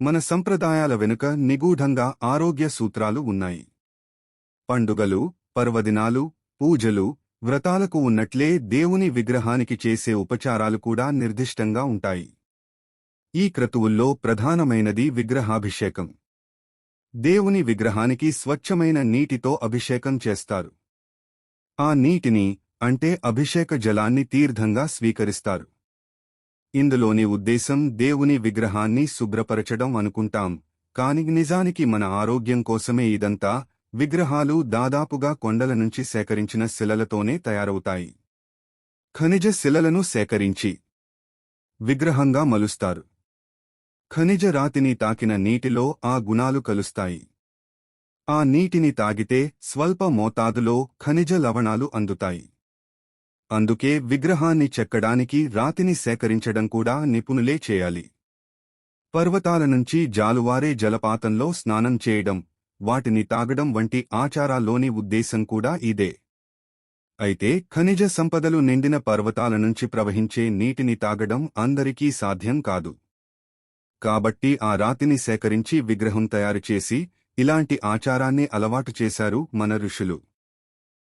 మన సంప్రదాయాల వెనుక నిగూఢంగా ఆరోగ్య సూత్రాలు ఉన్నాయి. పండుగలు పర్వదినాలు పూజలు వ్రతాలకు ఉన్నట్లే దేవుని విగ్రహానికి చేసే ఉపచారాలు కూడా నిర్దిష్టంగా ఉంటాయి. ఈ క్రతువుల్లో ప్రధానమైనది విగ్రహాభిషేకం. దేవుని విగ్రహానికి స్వచ్ఛమైన నీటితో అభిషేకం చేస్తారు. ఆ నీటిని అంటే అభిషేక జలాన్ని తీర్థంగా స్వీకరిస్తారు. ఇందులోని ఉద్దేశం దేవుని విగ్రహాన్ని శుభ్రపరచడం అనుకుంటాం. కాని నిజానికి మన ఆరోగ్యం కోసమే ఇదంతా విగ్రహాలు దాదాపుగా కొండల నుంచి సేకరించిన శిలలతోనే తయారవుతాయి. ఖనిజ శిలలను సేకరించి విగ్రహంగా మలుస్తారు. ఖనిజ రాతిని తాకిన నీటిలో ఆ గుణాలు కలుస్తాయి. ఆ నీటిని తాగితే స్వల్ప మోతాదులో ఖనిజ లవణాలు అందుతాయి. అందుకే విగ్రహాన్ని చెక్కడానికి రాతిని సేకరించడం కూడా నిపుణులే చేయాలి. పర్వతాల నుంచి జాలువారే జలపాతంలో స్నానం చేయడం వాటిని తాగడం వంటి ఆచారాల్లోని ఉద్దేశం కూడా ఇదే. అయితే ఖనిజ సంపదలు నిండిన పర్వతాల నుంచి ప్రవహించే నీటిని తాగడం అందరికీ సాధ్యం కాదు. కాబట్టి ఆ రాతిని సేకరించి విగ్రహం తయారు చేసి ఇలాంటి ఆచారాన్ని అలవాటు చేశారు మన ఋషులు.